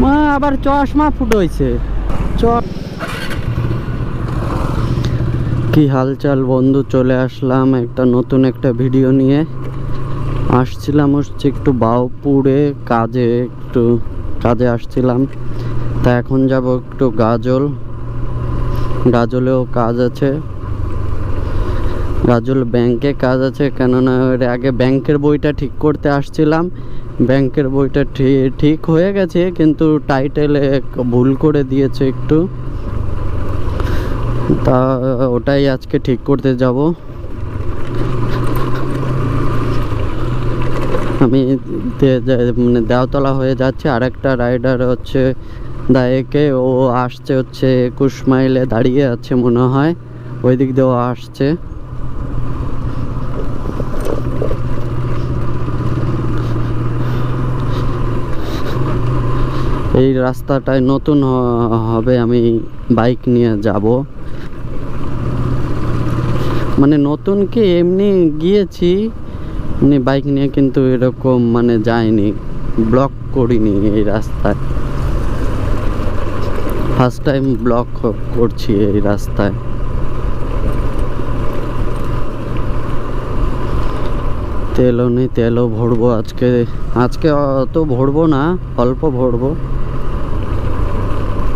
মা, আবার চশমা ফুটো হয়েছে চ। কি হালচাল বন্ধু, চলে আসলাম একটা নতুন একটা ভিডিও নিয়ে। আসছিলাম হচ্ছে একটু বাউপুরে, কাজে একটু কাজে আসছিলাম। তা এখন যাব একটু গাজল। গাজলেও কাজ আছে। গাজল ব্যাংকে কাজ আছে কেননা এর আগে ব্যাংকের বইটা ঠিক করতে আসছিলাম। ব্যাংকের বইটা ঠিক হয়ে গেছে, কিন্তু টাইটেলে ভুল করে দিয়েছে একটু। তা ওটাই আজকে ঠিক করতে যাব। আমি মানে দেওতলা হয়ে যাচ্ছে। আর একটা রাইডার হচ্ছে দায়েকে। ও আসছে হচ্ছে একুশ মাইলে দাঁড়িয়ে আছে মনে হয়। ওই দিক দিয়েও আসছে। এই রাস্তাটায় নতুন হবে আমি বাইক নিয়ে যাব। মানে নতুন কি এমনি গিয়েছি মানে বাইক নিয়ে কিন্তু এরকম মানে যাইনি, ব্লক করিনি এই রাস্তায়। ফার্স্ট টাইম ব্লক করছি এই রাস্তায়। তেলও নেই, তেলও ভরবো আজকে। আজকে অত ভরবো না, অল্প ভরবো।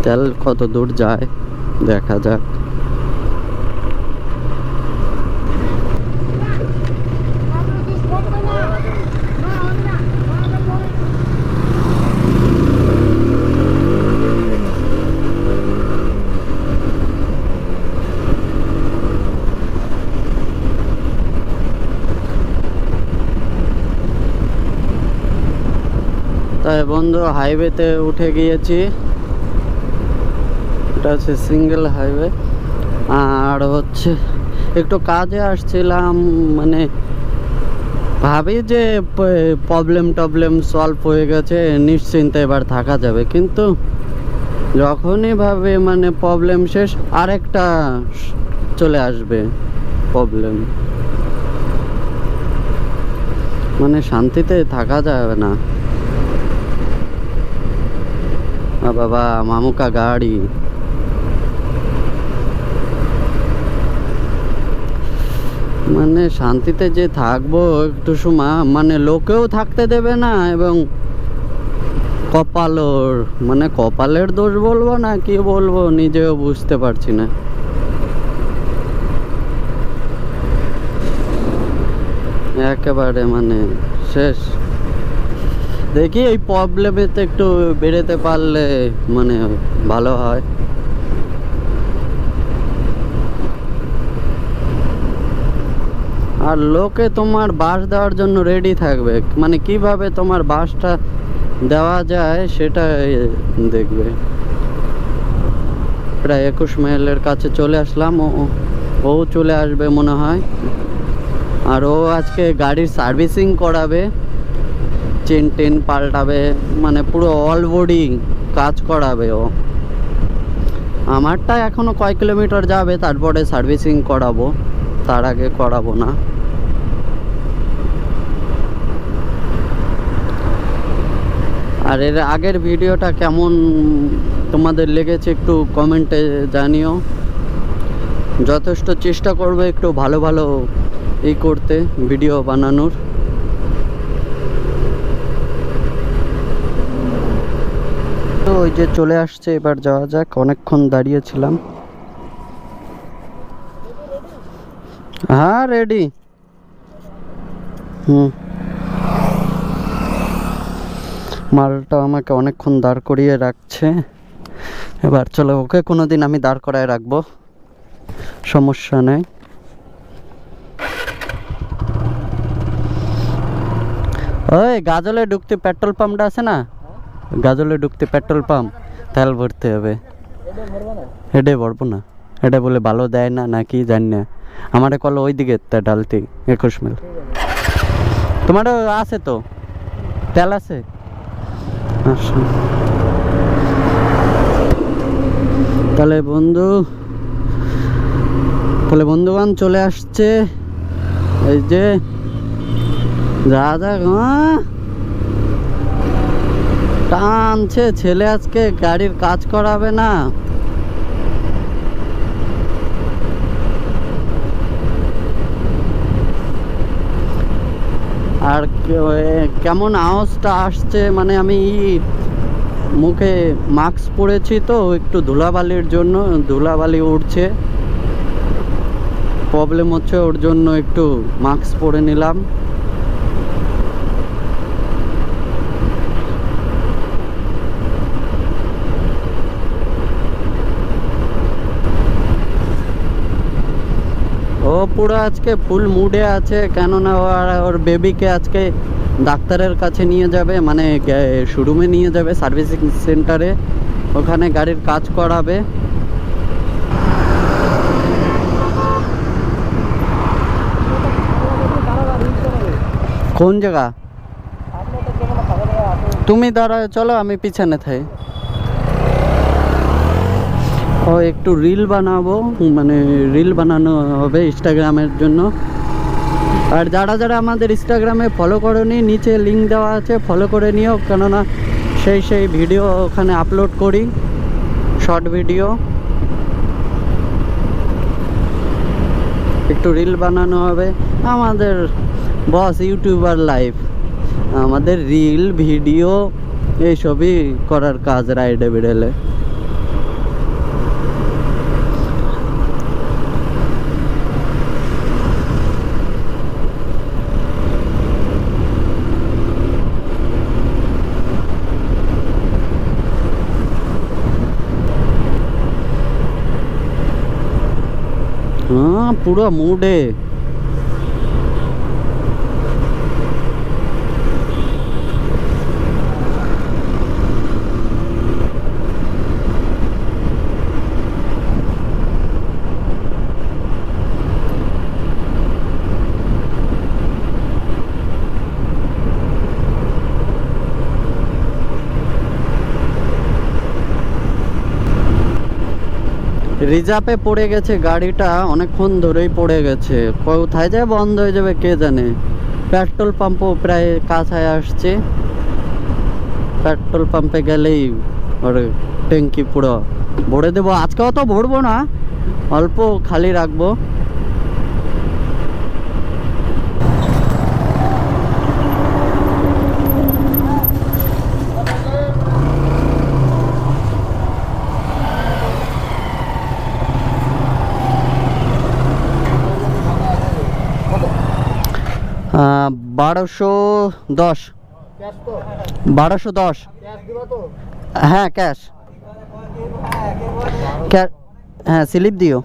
তেল কত দূর যায়? দেখা যাক। তাই বন্ধু হাইওয়েতে উঠে গিয়েছি। এটা হচ্ছে সিঙ্গেল হাইওয়ে। আর হচ্ছে একটু কাজে আসছিলাম মানে ভাবি যে প্রবলেম টবলেম সলভ হয়ে গেছে, নিশ্চিন্তে এবার থাকা যাবে। কিন্তু যখনই ভাবে মানে প্রবলেম শেষ, আরেকটা চলে আসবে প্রবলেম মানে শান্তিতে থাকা যাবে না। বাবা, মামুকা গাড়ি। মানে শান্তিতে যে থাকব একটু সময় মানে লোকেও থাকতে দেবে না এবং কপালর মানে কপালের দোষ বলব না কি বলব নিজেও বুঝতে পারছি না। একেবারে মানে শেষ। দেখি এই প্রবলেমেতে একটু বেরোতে পারলে মানে ভালো হয়। আর লোকে তোমার বাস দেওয়ার জন্য রেডি থাকবে। মানে কীভাবে তোমার বাসটা দেওয়া যায় সেটা দেখবে। প্রায় একুশ মাইলের কাছে চলে আসলাম। ও ও চলে আসবে মনে হয়। আর ও আজকে গাড়ির সার্ভিসিং করাবে। চেন টেন পাল্টাবে। মানে পুরো অল বডি কাজ করাবে ও। আমারটা এখনও কয় কিলোমিটার যাবে, তারপরে সার্ভিসিং করাবো। তার আগে করাবো না। আর এর আগের ভিডিওটা কেমন তোমাদের লেগেছে একটু কমেন্টে জানিও। যথেষ্ট চেষ্টা করবে একটু ভালো ভালো এই করতে, ভিডিও বানানোর। তো ওই যে চলে আসছে, এবার যাওয়া যাক, অনেকক্ষণ দাঁড়িয়েছিলাম। হ্যাঁ রেডি হুম। মালটা আমাকে অনেকক্ষণ দাঁড় করিয়ে রাখছে। এবার চলো, ওকে কোনো দিন আমি দাঁড় করায় রাখব। সমস্যা নেই। ওই, গাজলে ঢুকতে পেট্রোল পাম্পটা আছে না? গাজলে ঢুকতে পেট্রোল পাম্প। তেল ভরতে হবে। হেডে ভরবো না। এটা বলে ভালো দেয় না নাকি জানি না। আমারে কল ওই দিকে তা ঢালতে, একুশ মিল। তোমারও আছে তো? তেল আছে? আচ্ছা তাহলে বন্ধু, তাহলে বন্ধুবান চলে আসছে। এই যে যা যাক আহ! টানছে ছেলে আজকে, গাড়ির কাজ করাবে না। আর কেমন আওয়াজটা আসছে? মানে আমি মুখে মাস্ক পরেছি তো, একটু ধুলাবালির জন্য, ধুলাবালি উঠছে। প্রবলেম হচ্ছে ওর জন্য একটু মাস্ক পরে নিলাম ও পুরো আজকে ফুল মুডে আছে, কেননা ওর বেবিকে আজকে ডাক্তারের কাছে নিয়ে যাবে মানে শোরুমে নিয়ে যাবে সার্ভিসিং সেন্টারে ওখানে গাড়ির কাজ করাবে। কোন জায়গা? তুমি দাঁড়া চলো আমি পিছনে থাই। ও একটু রিল বানাবো মানে রিল বানানো হবে ইনস্টাগ্রামের জন্য। আর যারা যারা আমাদের ইনস্টাগ্রামে ফলো করনি, নিচে লিঙ্ক দেওয়া আছে ফলো করে নিও। কেননা সেই সেই ভিডিও ওখানে আপলোড করি শর্ট ভিডিও একটু রিল বানানো হবে। আমাদের বস ইউটিউবার লাইফ আমাদের রিল ভিডিও এইসবই করার কাজ রাইডে বেড়েলে হ্যাঁ পুরো মুডে রিজার্ভে পড়ে গেছে গাড়িটা, অনেকক্ষণ ধরেই পড়ে গেছে। কোথায় যায় বন্ধ হয়ে যাবে কে জানে? পেট্রোল পাম্পও প্রায় কাছায় আসছে। পেট্রোল পাম্পে গেলেই ওর ট্যাঙ্কি পুরো ভরে দেবো। আজকেও তো ভরবো না, অল্প খালি রাখব। বারোশো দশ। বারোশো দশ। হ্যাঁ ক্যাশ। ক্যা- হ্যাঁ স্লিপ দিও।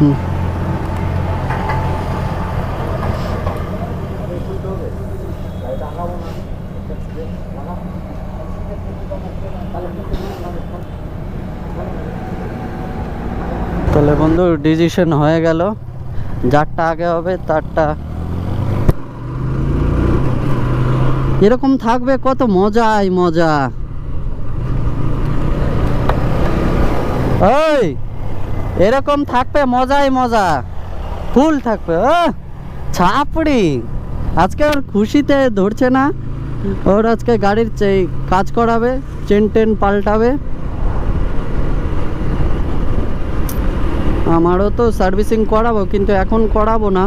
হুম। তাহলে বন্ধু ডিসিশন হয়ে গেল। যারটা আগে হবে, তারটা। এরকম থাকবে, কত মজাই মজা। ওই এরকম থাকবে, মজাই মজা। ফুল থাকবে, ও, ছাপড়ি। আজকে ওর খুশিতে ধরছে না। ওর আজকে গাড়ির কাজ করাবে, চেন টেন পাল্টাবে। আমারও তো সার্ভিসিং করাবো, কিন্তু এখন করাবো না।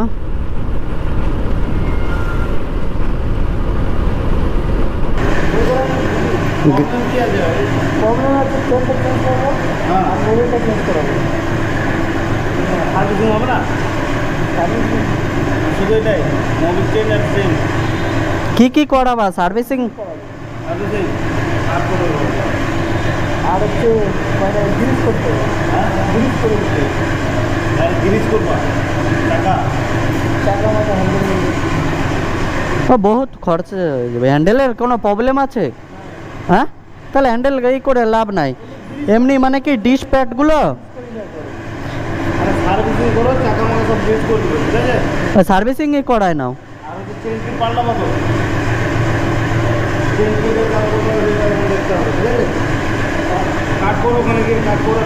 কি কি করাবা? সার্ভিসিং? আর হচ্ছে মানে গ্রিজ করতে হবে। হ্যাঁ গ্রিজ করে দিতে করবা। টাকা। টাকা মতো ও বহুত খরচা হয়ে যাবে। হ্যান্ডেলের কোনো প্রবলেম আছে? হ্যাঁ? তাহলে হ্যান্ডেল এই করে লাভ নাই। এমনি মানে কি ডিশ প্যাডগুলো সার্ভিসিংই করায় নাও। কাট করো ওখানে গিয়ে কাট করো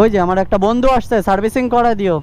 ওই যে আমার একটা বন্ধু আসছে সার্ভিসিং করা দিও।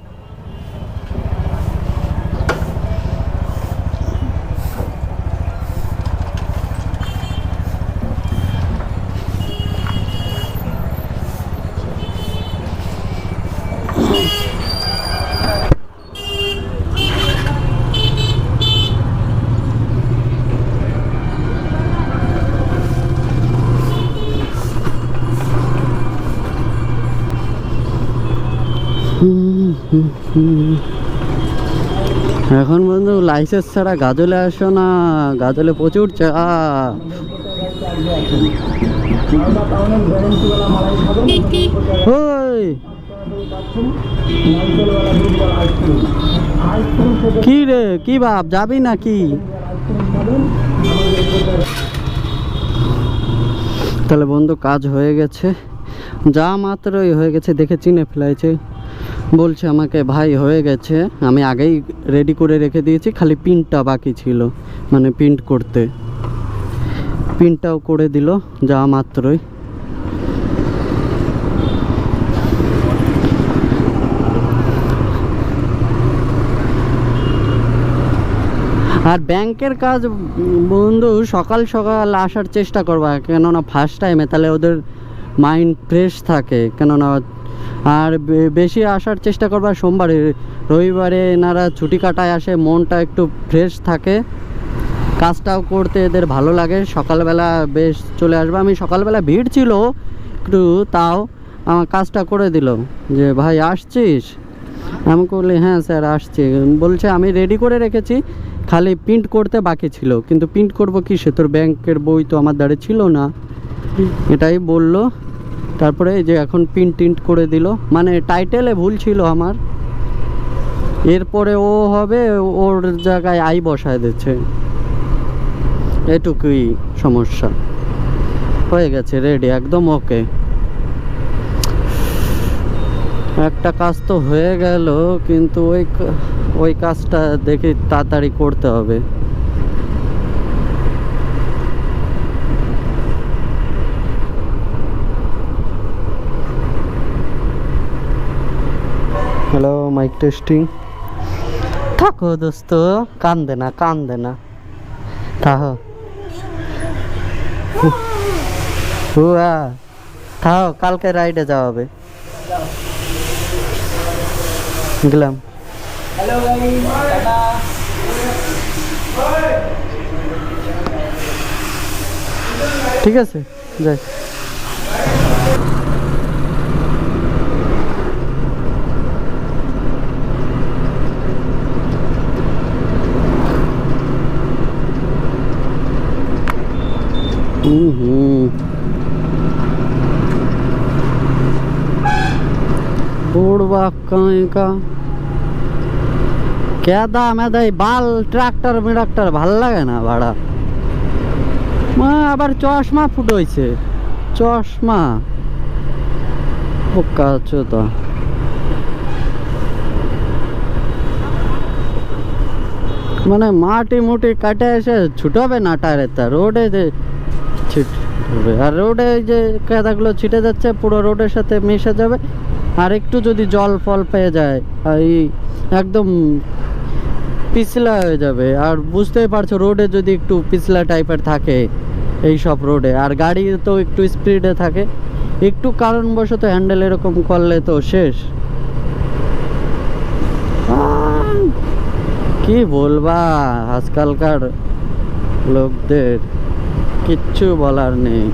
এখন বন্ধু লাইসেন্স ছাড়া গাজলে আসো না, গাজলে প্রচুর কি রে, কি বাপ যাবি নাকি? তাহলে বন্ধু কাজ হয়ে গেছে। যা মাত্রই হয়ে গেছে, দেখে চিনে ফেলাইছে বলছে আমাকে, ভাই, হয়ে গেছে। আমি আগেই রেডি করে রেখে দিয়েছি, খালি পিনটা বাকি ছিল মানে প্রিন্ট করতে। পিনটাও করে দিল, যা মাত্রই। আর ব্যাংকের কাজ, বন্ধু, সকাল সকাল আসার চেষ্টা করবা, কেননা ফার্স্ট টাইমে তাহলে ওদের মাইন্ড ফ্রেশ থাকে, কেননা আর বেশি আসার চেষ্টা করবা সোমবারে। রবিবারে এনারা ছুটি কাটায় আসে, মনটা একটু ফ্রেশ থাকে। কাজটাও করতে এদের ভালো লাগে। সকালবেলা বেশ চলে আসবে। আমি সকালবেলা ভিড় ছিল একটু, তাও আমার কাজটা করে দিল যে, ভাই, আসছিস? আমি বললি হ্যাঁ স্যার, আসছি। বলছে, আমি রেডি করে রেখেছি, খালি প্রিন্ট করতে বাকি ছিল। কিন্তু প্রিন্ট করব কিসে? তোর ব্যাংকের বই তো আমার দ্বারে ছিল না। এটাই বলল। তারপরে এই যে এখন প্রিন্ট টিন্ট করে দিল। মানে টাইটেলে ভুল ছিল আমার। এরপরে ও হবে, ওর জায়গায় আই বসায় দিচ্ছে। এটুকুই সমস্যা। হয়ে গেছে রেডি একদম ওকে একটা কাজ তো হয়ে গেল, কিন্তু ওই ওই কাজটা দেখি তাড়াতাড়ি করতে হবে। হ্যালো মাইক টেস্টিং থাকো দোস্ত কান্দে না কান্দে না। থাকো হুয়া থাও কালকে রাইডে যাওয়া হবে। গেলাম। ঠিক আছে যাই হুম হুম बुढ़वा कहीं का क्या दाम है दाई বাল ট্রাক্টর মিরাক্টর ভাল লাগে না ভাড়া মা আবার চশমা ফুটোইছে চশমা বোকা তো মানে মাটি মুটি কাটে এসে ছুটাবে না টায়ারের তা রোডে যে ছিটবে আর রোডে যে কাদাগুলো ছিটে যাচ্ছে পুরো রোডের সাথে মিশে যাবে আর একটু যদি জল ফল পেয়ে যায় এই একদম পিছলা হয়ে যাবে। আর বুঝতেই পারছ, রোডে যদি একটু পিছলা টাইপের থাকে এই সব রোডে। আর গাড়ি তো একটু স্পিডে থাকে। একটু কারণবশত হ্যান্ডেল এরকম করলে তো শেষ। কি বলবা? আজকালকার লোকদের কিচ্ছু বলার নেই।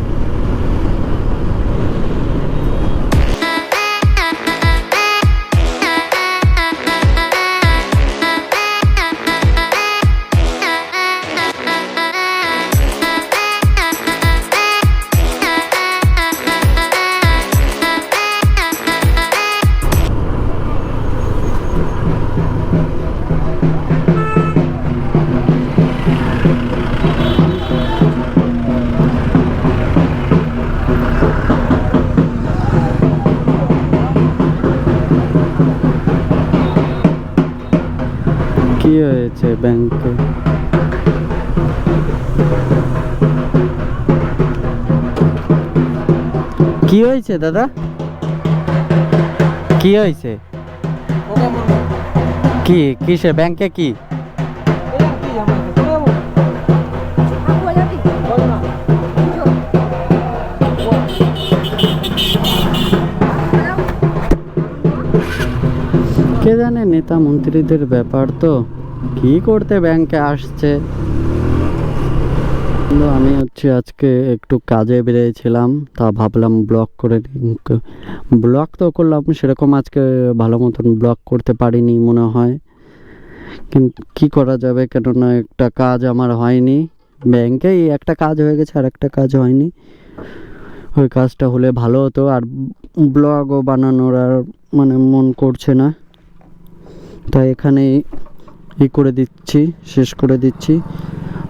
কি হয়েছে ব্যাংকে কি হয়েছে দাদা? কি হয়েছে? কি, কিসে? ব্যাংকে কি? কে জানে নেতা মন্ত্রীদের ব্যাপার তো? কি করতে ব্যাংকে আসছে? আমি হচ্ছে আজকে একটু কাজে বেরিয়েছিলাম, তা ভাবলাম ব্লগ করে ব্লগ তো করলাম, সেরকম আজকে ভালো মতন ব্লগ করতে পারিনি মনে হয়। কিন্তু কি করা যাবে, কেননা একটা কাজ আমার হয়নি। ব্যাংকেই একটা কাজ হয়ে গেছে, আর একটা কাজ হয়নি। ওই কাজটা হলে ভালো হতো, আর ব্লগও বানানোর আর মানে মন করছে না। তাই এখানেই ই করে দিচ্ছি, শেষ করে দিচ্ছি।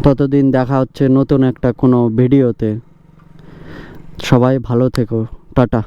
ততদিন দেখা হচ্ছে নতুন একটা কোনো ভিডিওতে। সবাই ভালো থেকো, টাটা।